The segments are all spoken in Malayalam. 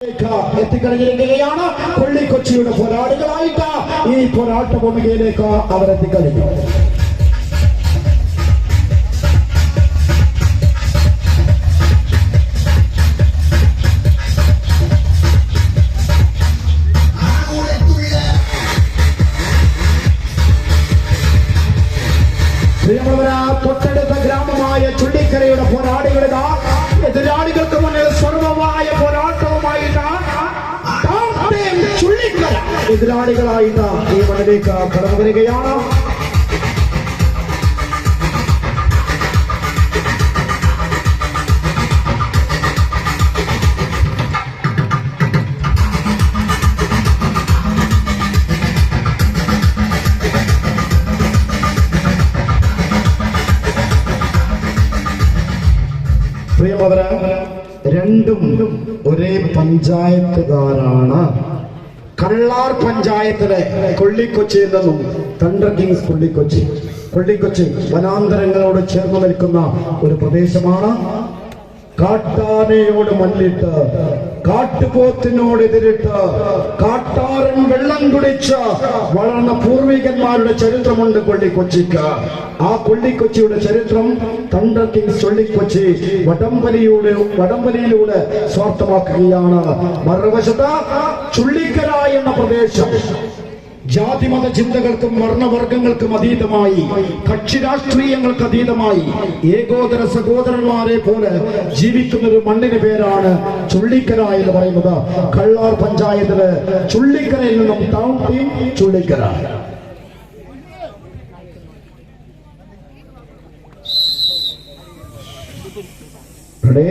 എത്തിക്കഴിഞ്ഞിരിക്കുകയാണ് കൊള്ളിക്കൊച്ചിയുടെ പോരാളികളായിട്ട് ഈ പോരാട്ട ഭൂമികയിലേക്ക് അവരെത്തിക്കഴിഞ്ഞു തൊട്ടടുത്ത ഗ്രാമമായ ചുള്ളിക്കരയുടെ പോരാളികളിതാ. എതിരാളികൾക്ക് മുന്നിൽ എതിരാളികളായിട്ട് ഈ മണ്ണിലേക്ക് കടന്നു വരികയാണ്. രണ്ടും ഒരേ പഞ്ചായത്തുകാരാണ്. കള്ളാർ പഞ്ചായത്തിലെ കൊള്ളിക്കൊച്ചിയിൽ നിന്നും തണ്ടർ കിങ്സ് കൊള്ളിക്കൊച്ചി. കൊള്ളിക്കൊച്ചി വനാന്തരങ്ങളോട് ചേർന്ന് നിൽക്കുന്ന ഒരു പ്രദേശമാണ്. കാട്ടാനയോട് മല്ലിട്ട് കാട്ടുപോത്തിനോട് എതിരിട്ട് കാട്ടാറൻ വെള്ളം കുടിച്ച വളർന്ന പൂർവികന്മാരുടെ ചരിത്രമുണ്ട് കൊള്ളിക്കൊച്ചിക്ക്. ആ കൊള്ളിക്കൊച്ചിയുടെ ചരിത്രം തണ്ടർ കിങ്സ് ചൊള്ളിക്കൊച്ചി വടംവലിയുടെ വടംവലിയിലൂടെ സ്വാർത്ഥമാക്കുകയാണ്. മറുവശത്ത് ചുള്ളിക്കര എന്ന പ്രദേശം ജാതിമത ചിന്തകൾക്കും വർണവർഗങ്ങൾക്കും അതീതമായി കക്ഷി രാഷ്ട്രീയങ്ങൾക്ക് അതീതമായി ഏകോദര സഹോദരന്മാരെ പോലെ ജീവിക്കുന്ന ഒരു മണ്ണിന് പേരാണ് ചുള്ളിക്കര എന്ന് പറയുന്നത്. കള്ളാർ പഞ്ചായത്തിൽ ചുള്ളിക്കരയിൽ നിന്നും ടൗൺ ചുള്ളിക്കര. ഇവിടെ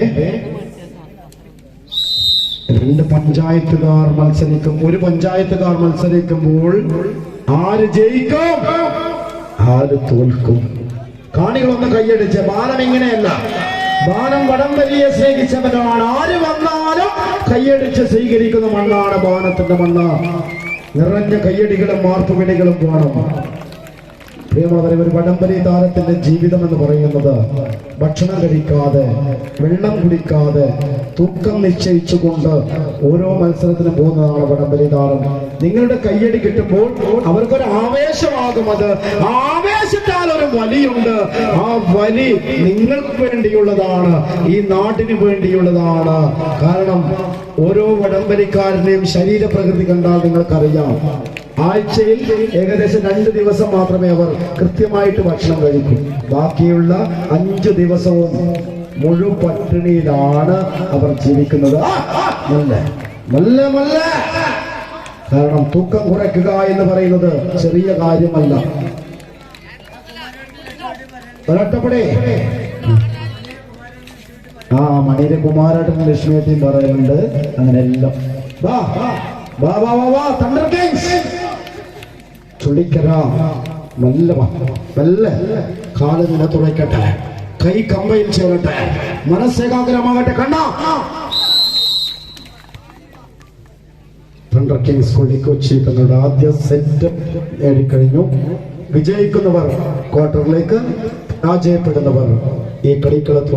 രണ്ട് പഞ്ചായത്തുകാർ മത്സരിക്കും. ഒരു പഞ്ചായത്തുകാർ മത്സരിക്കുമ്പോൾ ആര് ജയിക്കും? ആര് തോൽക്കും? കാണികളൊന്ന് കൈയടിച്ച്. ബാലം ഇങ്ങനെയല്ല. ബാലം വടം വലിയ സ്നേഹിച്ചവനാണ്. ആര് വന്നാലും കൈയടിച്ച് സ്വീകരിക്കുന്ന മണ്ണാണ് ബാലത്തിന്റെ മണ്ണ്. നിറഞ്ഞ കയ്യടികളും മാർപ്പുവിളികളും വേണം. പ്രിയമുള്ളവരെ ഒരു വടംവലി താരത്തിന്റെ ജീവിതം എന്ന് പറയുന്നത് ഭക്ഷണം കഴിക്കാതെ വെള്ളം കുടിക്കാതെ തൂക്കം നിശ്ചയിച്ചുകൊണ്ട് ഓരോ മത്സരത്തിനും പോകുന്നതാണ് വടംവലി താരം. നിങ്ങളുടെ കയ്യടി കിട്ടുമ്പോൾ അവർക്കൊരു ആവേശമാകും അത്. ആവേശത്താൽ ഒരു വലിയുണ്ട്. ആ വലി നിങ്ങൾക്ക് വേണ്ടിയുള്ളതാണ്. ഈ നാടിന് വേണ്ടിയുള്ളതാണ്. കാരണം ഓരോ വടംവലിക്കാരന്റെയും ശരീരപ്രകൃതി കണ്ടാൽ നിങ്ങൾക്കറിയാം. ആഴ്ചയിൽ ഏകദേശം രണ്ട് ദിവസം മാത്രമേ അവർ കൃത്യമായിട്ട് ഭക്ഷണം കഴിക്കൂ. ബാക്കിയുള്ള അഞ്ച് ദിവസവും മുഴു പട്ടിണിയിലാണ് അവർ ജീവിക്കുന്നത്. നല്ല നല്ല മെല്ലെ? കാരണം തൂക്കം കുറയ്ക്കുക എന്ന് പറയുന്നത് ചെറിയ കാര്യമല്ല. ഒരൊറ്റപ്പെടേ ആ മണിയിലെ കുമാരായിട്ട് ലക്ഷ്മിയേട്ടിയും പറയുന്നുണ്ട്. അങ്ങനെ എല്ലാം വാ. വാ വാ വാ തണ്ടർ കിങ്സ് ചുള്ളിക്കര മെല്ലെ മെല്ലെ കാൽ തുറയ്ക്കട്ടെ കൈ കമ്പയിൽ ചേരട്ടെ. മനസ്സേകാഗ്രമാകട്ടെ കണ്ണ. തണ്ടർ കിങ്സ് കൊള്ളിക്കൊച്ചി തങ്ങളുടെ ആദ്യ സെറ്റ് നേടിക്കഴിഞ്ഞു. വിജയിക്കുന്നവർ ക്വാർട്ടറിലേക്ക് പരാജയപ്പെടുന്നവർ ഈ കളിക്കളത്തിൽ